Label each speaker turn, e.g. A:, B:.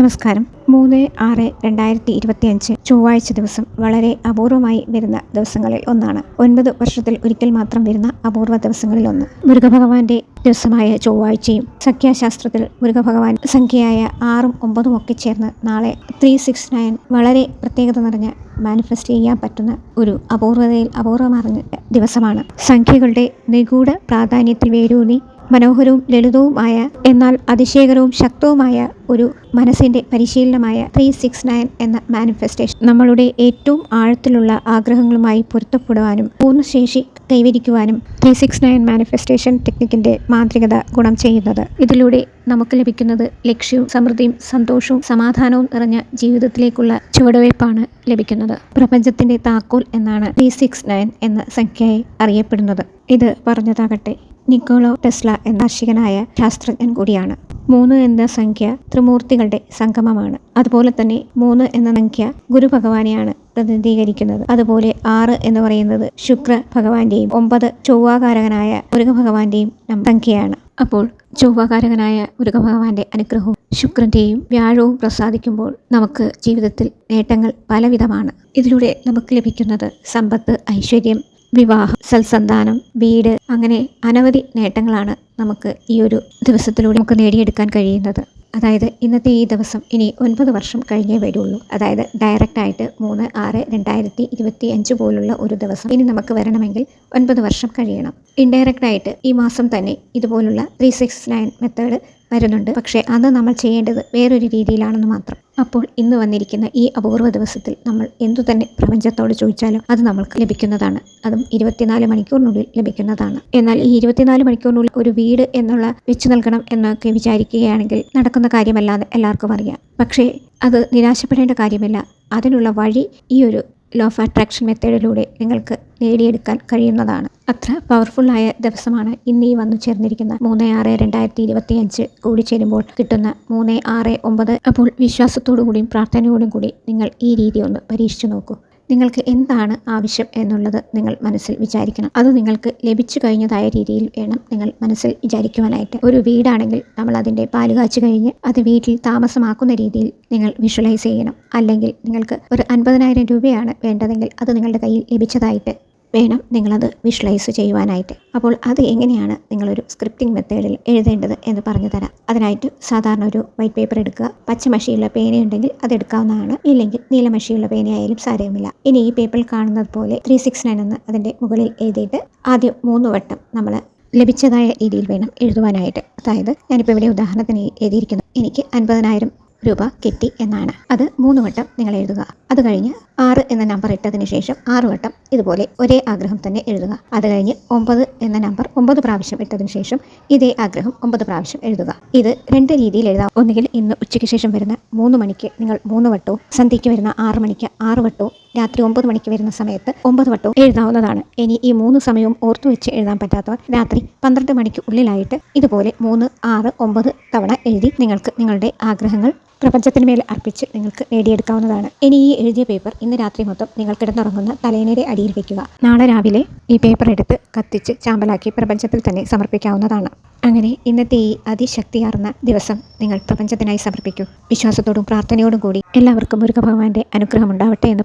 A: നമസ്കാരം. മൂന്ന് ആറ് രണ്ടായിരത്തി ഇരുപത്തി അഞ്ച് ചൊവ്വാഴ്ച ദിവസം വളരെ അപൂർവമായി വരുന്ന ദിവസങ്ങളിൽ ഒന്നാണ്. ഒൻപത് വർഷത്തിൽ ഒരിക്കൽ മാത്രം വരുന്ന അപൂർവ ദിവസങ്ങളിൽ ഒന്ന്. മുരുകഭഗവാന്റെ ദിവസമായ ചൊവ്വാഴ്ചയും സഖ്യാശാസ്ത്രത്തിൽ മുരുകഭഗവാൻ സംഖ്യയായ ആറും ഒമ്പതും ഒക്കെ ചേർന്ന് നാളെ ത്രീ സിക്സ് നയൻ വളരെ പ്രത്യേകത നിറഞ്ഞ മാനിഫെസ്റ്റ് ചെയ്യാൻ പറ്റുന്ന ഒരു അപൂർവതയിൽ അപൂർവമറിഞ്ഞ ദിവസമാണ്. സംഖ്യകളുടെ നിഗൂഢ പ്രാധാന്യത്തിൽ വേരൂന്നി മനോഹരവും ലളിതവുമായ എന്നാൽ അതിശയകരവും ശക്തവുമായ ഒരു മനസ്സിന്റെ പരിശീലനമായ ത്രീ സിക്സ് നയൻ എന്ന മാനിഫെസ്റ്റേഷൻ നമ്മളുടെ ഏറ്റവും ആഴത്തിലുള്ള ആഗ്രഹങ്ങളുമായി പൊരുത്തപ്പെടുവാനും പൂർണശേഷി കൈവരിക്കുവാനും ത്രീ സിക്സ് നയൻ മാനിഫെസ്റ്റേഷൻ ടെക്നിക്കിന്റെ മാന്ത്രികത ഗുണം ചെയ്യുന്നത്. ഇതിലൂടെ നമുക്ക് ലഭിക്കുന്നത് ലക്ഷ്യവും സമൃദ്ധിയും സന്തോഷവും സമാധാനവും നിറഞ്ഞ ജീവിതത്തിലേക്കുള്ള ചുവടുവയ്പ്പാണ് ലഭിക്കുന്നത്. പ്രപഞ്ചത്തിന്റെ താക്കോൽ എന്നാണ് ത്രീ സിക്സ് നയൻ എന്ന സംഖ്യയായി അറിയപ്പെടുന്നത്. ഇത് പറഞ്ഞതാകട്ടെ. നിക്കോളോ ടെസ്ല എന്ന കാർഷികനായ ശാസ്ത്രജ്ഞൻ കൂടിയാണ്. മൂന്ന് എന്ന സംഖ്യ ത്രിമൂർത്തികളുടെ സംഗമമാണ്. അതുപോലെ തന്നെ മൂന്ന് എന്ന സംഖ്യ ഗുരു ഭഗവാനെയാണ് പ്രതിനിധീകരിക്കുന്നത്. അതുപോലെ ആറ് എന്ന് പറയുന്നത് ശുക്ര ഭഗവാന്റെയും ഒമ്പത് ചൊവ്വാകാരകനായ മുരുകഭഗവാന്റെയും സംഖ്യയാണ്. അപ്പോൾ ചൊവ്വാകാരകനായ മുരുകഭഗവാന്റെ അനുഗ്രഹവും ശുക്രന്റെയും വ്യാഴവും പ്രസാദിക്കുമ്പോൾ നമുക്ക് ജീവിതത്തിൽ നേട്ടങ്ങൾ പലവിധമാണ്. ഇതിലൂടെ നമുക്ക് ലഭിക്കുന്നത് സമ്പത്ത് ഐശ്വര്യം വിവാഹം സൽസന്താനം വീട് അങ്ങനെ അനവധി നേട്ടങ്ങളാണ് നമുക്ക് ഈ ഒരു ദിവസത്തിലൂടെ നമുക്ക് നേടിയെടുക്കാൻ കഴിയുന്നത്. അതായത് ഇന്നത്തെ ഈ ദിവസം ഇനി ഒൻപത് വർഷം കഴിഞ്ഞേ വരുള്ളൂ. അതായത് ഡയറക്റ്റായിട്ട് മൂന്ന് ആറ് രണ്ടായിരത്തി ഇരുപത്തി അഞ്ച് പോലുള്ള ഒരു ദിവസം ഇനി നമുക്ക് വരണമെങ്കിൽ ഒൻപത് വർഷം കഴിയണം. ഇൻഡയറക്റ്റായിട്ട് ഈ മാസം തന്നെ ഇതുപോലുള്ള ത്രീ സിക്സ് നയൻ മെത്തേഡ് വരുന്നുണ്ട്. പക്ഷേ അത് നമ്മൾ ചെയ്യേണ്ടത് വേറൊരു രീതിയിലാണെന്ന് മാത്രം. അപ്പോൾ ഇന്ന് വന്നിരിക്കുന്ന ഈ അപൂർവ ദിവസത്തിൽ നമ്മൾ എന്തു തന്നെ പ്രപഞ്ചത്തോട് ചോദിച്ചാലും അത് നമ്മൾക്ക് ലഭിക്കുന്നതാണ്. അതും ഇരുപത്തിനാല് മണിക്കൂറിനുള്ളിൽ ലഭിക്കുന്നതാണ്. എന്നാൽ ഈ ഇരുപത്തിനാല് മണിക്കൂറിനുള്ളിൽ ഒരു വീട് എന്നുള്ള വെച്ചു നൽകണം എന്നൊക്കെ വിചാരിക്കുകയാണെങ്കിൽ നടക്കുന്ന കാര്യമല്ലാതെ എല്ലാവർക്കും അറിയാം. പക്ഷേ അത് നിരാശപ്പെടേണ്ട കാര്യമില്ല. അതിനുള്ള വഴി ഈ ഒരു ലോ ഓഫ് അട്രാക്ഷൻ മെത്തേഡിലൂടെ നിങ്ങൾക്ക് നേടിയെടുക്കാൻ കഴിയുന്നതാണ്. അത്ര പവർഫുള്ളായ ദിവസമാണ് ഇന്ന് ഈ വന്നു ചേർന്നിരിക്കുന്ന മൂന്ന് ആറ് രണ്ടായിരത്തി ഇരുപത്തി അഞ്ച് കൂടി ചേരുമ്പോൾ കിട്ടുന്ന മൂന്ന് ആറ് ഒമ്പത്. അപ്പോൾ വിശ്വാസത്തോടു കൂടിയും പ്രാർത്ഥനയോടും കൂടി നിങ്ങൾ ഈ രീതി ഒന്ന് പരീക്ഷിച്ചു നോക്കൂ. നിങ്ങൾക്ക് എന്താണ് ആവശ്യം എന്നുള്ളത് നിങ്ങൾ മനസ്സിൽ വിചാരിക്കണം. അത് നിങ്ങൾക്ക് ലഭിച്ചു കഴിഞ്ഞതായ രീതിയിൽ വേണം നിങ്ങൾ മനസ്സിൽ വിചാരിക്കുവാനായിട്ട്. ഒരു വീടാണെങ്കിൽ നമ്മൾ അതിന്റെ പാൽ കാച്ചു കഴിഞ്ഞ് അത് വീട്ടിൽ താമസമാക്കുന്ന രീതിയിൽ നിങ്ങൾ വിഷ്വലൈസ് ചെയ്യണം. അല്ലെങ്കിൽ നിങ്ങൾക്ക് ഒരു അൻപതിനായിരം രൂപയാണ് വേണ്ടതെങ്കിൽ അത് നിങ്ങളുടെ കയ്യിൽ ലഭിച്ചതായിട്ട് വേണം നിങ്ങളത് വിഷ്വലൈസ് ചെയ്യുവാനായിട്ട്. അപ്പോൾ അത് എങ്ങനെയാണ് നിങ്ങളൊരു സ്ക്രിപ്റ്റിംഗ് മെത്തേഡിൽ എഴുതേണ്ടത് എന്ന് പറഞ്ഞു തരാം. അതിനായിട്ട് സാധാരണ ഒരു വൈറ്റ് പേപ്പർ എടുക്കുക. പച്ചമഷിയുള്ള പേനയുണ്ടെങ്കിൽ അത് എടുക്കാവുന്നതാണ്. ഇല്ലെങ്കിൽ നീലമഷിയുള്ള പേനയായാലും സാരമില്ല ഇനി ഈ പേപ്പറിൽ കാണുന്നത് പോലെ ത്രീ സിക്സ് നയൻ എന്ന് അതിന്റെ മുകളിൽ എഴുതിയിട്ട് ആദ്യം മൂന്ന് വട്ടം നമ്മൾ ലഭിച്ചതായ രീതിയിൽ വേണം എഴുതുവാനായിട്ട്. അതായത് ഞാനിപ്പോൾ ഇവിടെ ഉദാഹരണത്തിന് എഴുതിയിരിക്കുന്നു. എനിക്ക് അൻപതിനായിരം രൂപ കെട്ടി എന്നാണ്. അത് മൂന്ന് വട്ടം നിങ്ങൾ എഴുതുക. അത് കഴിഞ്ഞ് ആറ് എന്ന നമ്പർ ഇട്ടതിന് ശേഷം ആറ് വട്ടം ഇതുപോലെ ഒരേ ആഗ്രഹം തന്നെ എഴുതുക. അത് കഴിഞ്ഞ് ഒമ്പത് എന്ന നമ്പർ ഒമ്പത് പ്രാവശ്യം ഇട്ടതിന് ശേഷം ഇതേ ആഗ്രഹം ഒമ്പത് പ്രാവശ്യം എഴുതുക. ഇത് രണ്ട് രീതിയിൽ എഴുതാം. ഒന്നുകിൽ ഇന്ന് ഉച്ചയ്ക്ക് ശേഷം വരുന്ന മൂന്ന് മണിക്ക് നിങ്ങൾ മൂന്ന് വട്ടവും സന്ധ്യയ്ക്ക് വരുന്ന ആറ് മണിക്ക് ആറ് വട്ടവും രാത്രി ഒമ്പത് മണിക്ക് വരുന്ന സമയത്ത് ഒമ്പത് വട്ടവും എഴുതാവുന്നതാണ്. ഇനി ഈ മൂന്ന് സമയവും ഓർത്തു വെച്ച് എഴുതാൻ പറ്റാത്തവർ രാത്രി പന്ത്രണ്ട് മണിക്ക് ഉള്ളിലായിട്ട് ഇതുപോലെ മൂന്ന് ആറ് ഒമ്പത് തവണ എഴുതി നിങ്ങൾക്ക് നിങ്ങളുടെ ആഗ്രഹങ്ങൾ പ്രപഞ്ചത്തിന് മേൽ അർപ്പിച്ച് നിങ്ങൾക്ക് നേടിയെടുക്കാവുന്നതാണ്. ഇനി ഈ എഴുതിയ പേപ്പർ ഇന്ന് രാത്രി മൊത്തം നിങ്ങൾ കിടന്നുറങ്ങുന്ന തലേനയുടെ അടിയിൽ വയ്ക്കുക നാളെ രാവിലെ ഈ പേപ്പർ എടുത്ത് കത്തിച്ച് ചാമ്പലാക്കി പ്രപഞ്ചത്തിൽ തന്നെ സമർപ്പിക്കാവുന്നതാണ്. അങ്ങനെ ഇന്നത്തെ ഈ അതിശക്തിയാർന്ന ദിവസം നിങ്ങൾ പ്രപഞ്ചത്തിനായി സമർപ്പിക്കൂ. വിശ്വാസത്തോടും പ്രാർത്ഥനയോടും കൂടി എല്ലാവർക്കും മുരുക ഭഗവാന്റെ അനുഗ്രഹം ഉണ്ടാവട്ടെ എന്ന്